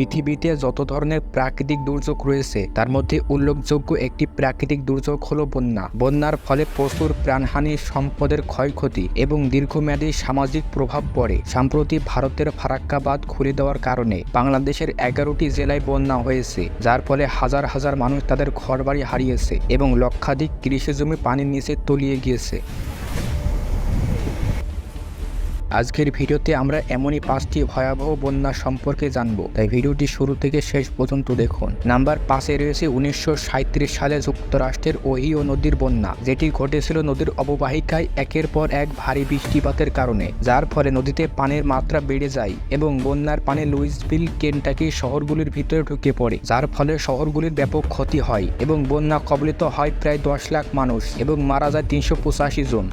পৃথিবীতে যত ধরনের প্রাকৃতিক দুর্যোগ রয়েছে, তার মধ্যে উল্লেখযোগ্য একটি প্রাকৃতিক দুর্যোগ হলো বন্যা। বন্যার ফলে প্রচুর প্রাণহানি সম্পদের ক্ষয়ক্ষতি এবং দীর্ঘমেয়াদী সামাজিক প্রভাব পড়ে। সম্প্রতি ভারতের ফারাক্কাবাদ খুলে দেওয়ার কারণে বাংলাদেশের এগারোটি জেলায় বন্যা হয়েছে, যার ফলে হাজার হাজার মানুষ তাদের ঘরবাড়ি হারিয়েছে এবং লক্ষাধিক কৃষি জমি পানির নিচে তলিয়ে গিয়েছে। আজকের ভিডিওতে আমরা এমনই পাঁচটি ভয়াবহ বন্যা সম্পর্কে জানব। তাই ভিডিওটি শুরু থেকে শেষ পর্যন্ত দেখুন। নাম্বার পাঁচে রয়েছে উনিশশো সাঁইত্রিশ সালে যুক্তরাষ্ট্রের ওহিও নদীর বন্যা, যেটি ঘটেছিল নদীর অববাহিকায় একের পর এক ভারী বৃষ্টিপাতের কারণে, যার ফলে নদীতে পানির মাত্রা বেড়ে যায় এবং বন্যার পানি লুইসভিল, কেন্টাকি শহরগুলির ভিতরে ঢুকে পড়ে, যার ফলে শহরগুলির ব্যাপক ক্ষতি হয় এবং বন্যা কবলিত হয় প্রায় দশ লাখ মানুষ এবং মারা যায় তিনশো পঁচাশি জন।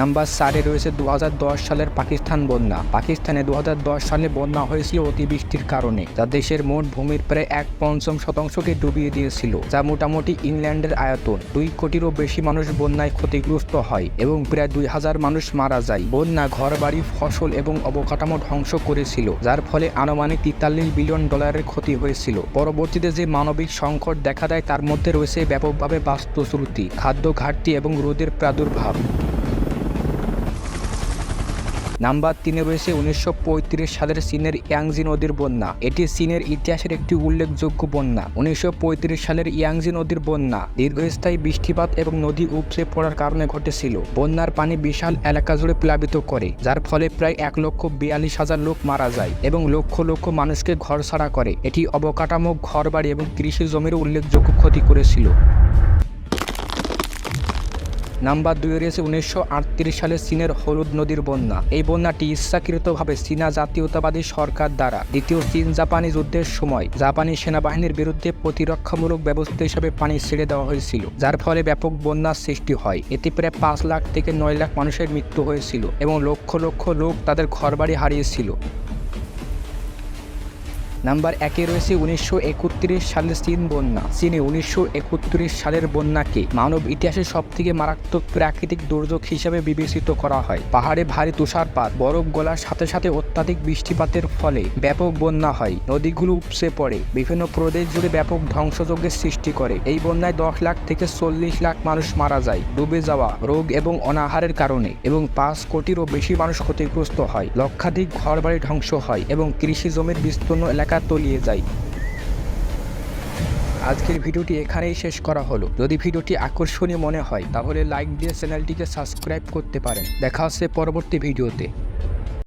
নাম্বার চারে রয়েছে দু হাজার দশ সালের পাকিস্তান বন্যা। পাকিস্তানে দু হাজার দশ সালে বন্যা হয়েছিল অতিবৃষ্টির কারণে, যা দেশের মোট ভূমির প্রায় এক পঞ্চম শতাংশকে ডুবিয়ে দিয়েছিল, যা মোটামুটি ইংল্যান্ডের আয়তন। দুই কোটিরও বেশি মানুষ বন্যায় ক্ষতিগ্রস্ত হয় এবং প্রায় দুই হাজার মানুষ মারা যায়। বন্যা ঘরবাড়ি, ফসল এবং অবকাঠামো ধ্বংস করেছিল, যার ফলে আনুমানিক তেতাল্লিশ বিলিয়ন ডলারের ক্ষতি হয়েছিল। পরবর্তীতে যে মানবিক সংকট দেখা দেয়, তার মধ্যে রয়েছে ব্যাপকভাবে বাস্তুশ্রুতি খাদ্য ঘাটতি এবং রোদের প্রাদুর্ভাব। নাম্বার তিনে রয়েছে উনিশশো পঁয়ত্রিশ সালের চীনের ইয়াংজি নদীর বন্যা। এটি চীনের ইতিহাসের একটি উল্লেখযোগ্য বন্যা। উনিশশো পঁয়ত্রিশ সালের ইয়াংজি নদীর বন্যা দীর্ঘস্থায়ী বৃষ্টিপাত এবং নদী উপচে পড়ার কারণে ঘটেছিল। বন্যার পানি বিশাল এলাকা জুড়ে প্লাবিত করে, যার ফলে প্রায় এক লক্ষ বিয়াল্লিশ হাজার লোক মারা যায় এবং লক্ষ লক্ষ মানুষকে ঘর ছাড়া করে। এটি অবকাঠামো, ঘরবাড়ি এবং কৃষি জমির উল্লেখযোগ্য ক্ষতি করেছিল। নাম্বার দুই রয়েছে উনিশশো আটত্রিশ সালে চীনের হলুদ নদীর বন্যা। এই বন্যাটি ইচ্ছাকৃতভাবে চীনা জাতীয়তাবাদী সরকার দ্বারা। দ্বিতীয় চীন জাপানি যুদ্ধের সময় জাপানি সেনাবাহিনীর বিরুদ্ধে প্রতিরক্ষামূলক ব্যবস্থা হিসেবে পানি ছেড়ে দেওয়া হয়েছিল, যার ফলে ব্যাপক বন্যার সৃষ্টি হয়। এতে প্রায় পাঁচ লাখ থেকে নয় লাখ মানুষের মৃত্যু হয়েছিল এবং লক্ষ লক্ষ লোক তাদের ঘরবাড়ি হারিয়েছিল। নাম্বার একে রয়েছে উনিশশো সালের চীন বন্যা। চীনে উনিশশো সালের বন্যাকে মানব ইতিহাসের সবথেকে মারাত্মক প্রাকৃতিক দুর্যোগ হিসেবে বিবেচিত করা হয়। পাহাড়ে ভারী তুষারপাত, বরফ গলার সাথে সাথে অত্যাধিক বৃষ্টিপাতের ফলে ব্যাপক বন্যা হয়। নদীগুলো উপসে পড়ে, বিভিন্ন প্রদেশ জুড়ে ব্যাপক ধ্বংসযজ্ঞের সৃষ্টি করে। এই বন্যায় দশ লাখ থেকে চল্লিশ লাখ মানুষ মারা যায়, ডুবে যাওয়া, রোগ এবং অনাহারের কারণে এবং পাঁচ কোটিরও বেশি মানুষ ক্ষতিগ্রস্ত হয়। লক্ষাধিক ঘরবাড়ি ধ্বংস হয় এবং কৃষি জমির বিস্তীর্ণ এলাকা তলিয়ে যাই। আজকের ভিডিওটি এখানেই শেষ করা হলো। যদি ভিডিওটি আকর্ষণীয় মনে হয়, তাহলে লাইক দিয়ে চ্যানেলটিকে সাবস্ক্রাইব করতে পারেন। দেখা হচ্ছে পরবর্তী ভিডিওতে।